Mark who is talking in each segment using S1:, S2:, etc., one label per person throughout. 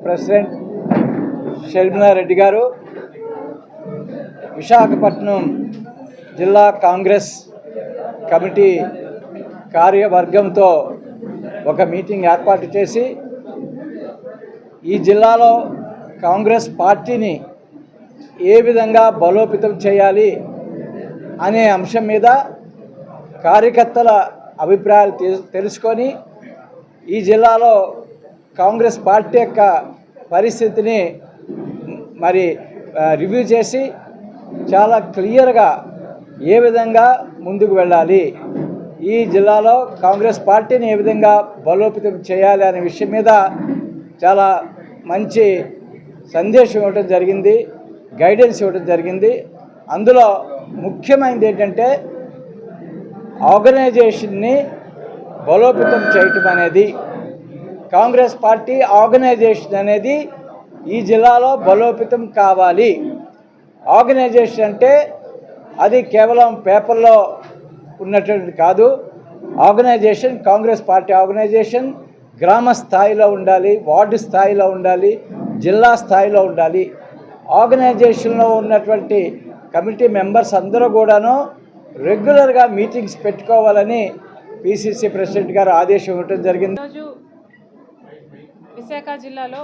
S1: President Sharmila Reddy గారు విశాఖపట్నం జిల్లా Congress committee కార్యవర్గంతో ఒక మీటింగ్ ఏర్పాటు చేసి ఈ జిల్లాలో కాంగ్రెస్ పార్టీని ఏ విధంగా బలోపేతం చేయాలి అనే అంశం మీద కార్యకర్తల అభిప్రాయాలు తెలుసుకొని ఈ జిల్లాలో కాంగ్రెస్ పార్టీ యొక్క పరిస్థితిని మరి రివ్యూ చేసి చాలా క్లియర్గా ఏ విధంగా ముందుకు వెళ్ళాలి. ఈ జిల్లాలో కాంగ్రెస్ పార్టీని ఏ విధంగా బలోపేతం చేయాలి అనే విషయం మీద చాలా మంచి సందేశం ఇవ్వడం జరిగింది గైడెన్స్ ఇవ్వడం జరిగింది. అందులో ముఖ్యమైనది ఏంటంటే ఆర్గనైజేషన్ని బలోపేతం చేయటం అనేది. కాంగ్రెస్ పార్టీ ఆర్గనైజేషన్ అనేది ఈ జిల్లాలో బలోపేతం కావాలి. ఆర్గనైజేషన్ అంటే అది కేవలం పేపర్లో ఉన్నటువంటి కాదు. ఆర్గనైజేషన్ కాంగ్రెస్ పార్టీ ఆర్గనైజేషన్ గ్రామ స్థాయిలో ఉండాలి వార్డు స్థాయిలో ఉండాలి జిల్లా స్థాయిలో ఉండాలి. ఆర్గనైజేషన్లో ఉన్నటువంటి కమిటీ మెంబర్స్ అందరూ కూడాను రెగ్యులర్గా మీటింగ్స్ పెట్టుకోవాలని పిసిసి ప్రెసిడెంట్ గారు ఆదేశం ఇవ్వడం జరిగింది.
S2: ఈరోజు విశాఖ జిల్లాలో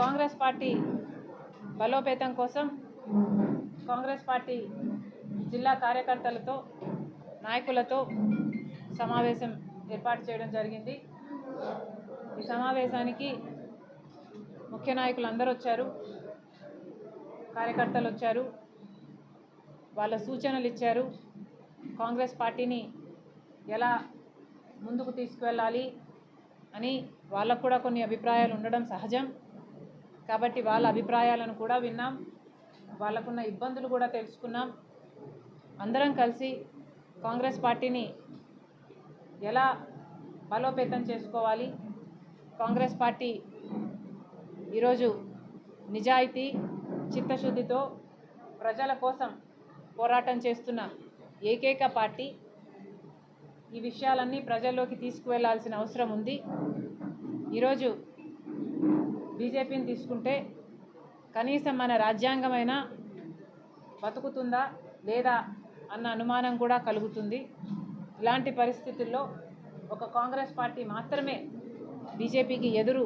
S2: కాంగ్రెస్ పార్టీ బలోపేతం కోసం కాంగ్రెస్ పార్టీ జిల్లా కార్యకర్తలతో నాయకులతో సమావేశం ఏర్పాటు చేయడం జరిగింది. ఈ సమావేశానికి ముఖ్య నాయకులు అందరూ వచ్చారు కార్యకర్తలు వచ్చారు వాళ్ళ సూచనలు ఇచ్చారు. కాంగ్రెస్ పార్టీని ఎలా ముందుకు తీసుకువెళ్ళాలి అని వాళ్ళకు కూడా కొన్ని అభిప్రాయాలు ఉండడం సహజం. కాబట్టి వాళ్ళ అభిప్రాయాలను కూడా విన్నాం. వాళ్ళకున్న ఇబ్బందులు కూడా తెలుసుకున్నాం. అందరం కలిసి కాంగ్రెస్ పార్టీని ఎలా బలోపేతం చేసుకోవాలి? కాంగ్రెస్ పార్టీ ఈరోజు నిజాయితీ చిత్తశుద్ధితో ప్రజల కోసం పోరాటం చేస్తున్న ఏకైక పార్టీ. ఈ విషయాలన్నీ ప్రజల్లోకి తీసుకువెళ్ళాల్సిన అవసరం ఉంది. ఈరోజు బీజేపీని తీసుకుంటే కనీసం మన రాజ్యాంగమైన బతుకుతుందా లేదా అన్న అనుమానం కూడా కలుగుతుంది. ఇలాంటి పరిస్థితుల్లో ఒక కాంగ్రెస్ పార్టీ మాత్రమే బీజేపీకి ఎదురు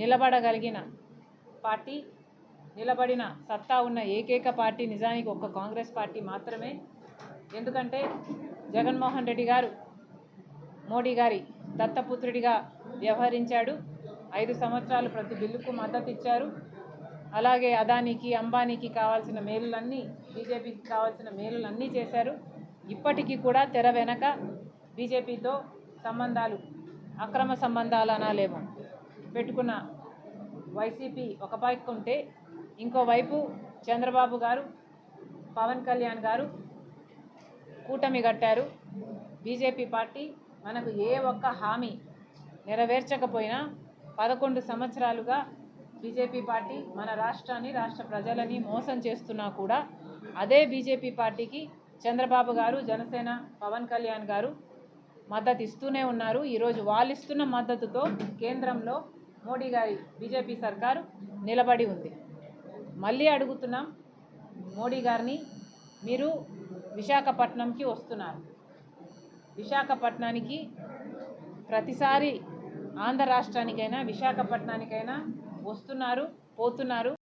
S2: నిలబడగలిగిన పార్టీ నిలబడిన సత్తా ఉన్న ఏకైక పార్టీ నిజానికి ఒక కాంగ్రెస్ పార్టీ మాత్రమే. ఎందుకంటే జగన్మోహన్ రెడ్డి గారు మోడీ గారి దత్తపుత్రుడిగా వ్యవహరించాడు. ఐదు సంవత్సరాలు ప్రతి బిల్లుకు మద్దతు ఇచ్చారు. అలాగే అదానికి అంబానీకి కావాల్సిన మేలులన్నీ బీజేపీకి కావాల్సిన మేలులన్నీ చేశారు. ఇప్పటికీ కూడా తెర వెనక బీజేపీతో సంబంధాలు అక్రమ సంబంధాలు అనాలేమో పెట్టుకున్న వైసీపీ ఒక పైకి ఉంటే ఇంకోవైపు చంద్రబాబు గారు పవన్ కళ్యాణ్ గారు కూటమి కట్టారు. బీజేపీ పార్టీ మనకు ఏ ఒక్క హామీ నెరవేర్చకపోయినా పదకొండు సంవత్సరాలుగా బీజేపీ పార్టీ మన రాష్ట్రాన్ని రాష్ట్ర ప్రజలని మోసం చేస్తున్నా కూడా అదే బీజేపీ పార్టీకి చంద్రబాబు గారు జనసేన పవన్ కళ్యాణ్ గారు మద్దతు ఇస్తూనే ఉన్నారు. ఈరోజు వాళ్ళు ఇస్తున్న మద్దతుతో కేంద్రంలో మోడీ గారి బీజేపీ సర్కారు నిలబడి ఉంది. మళ్ళీ అడుగుతున్నాం మోడీ గారిని మీరు విశాఖపట్నంకి వస్తున్నారు. విశాఖపట్నానికి ప్రతిసారి ఆంధ్ర రాష్ట్రానికైనా విశాఖపట్నానికైనా వస్తున్నారు పోతున్నారు.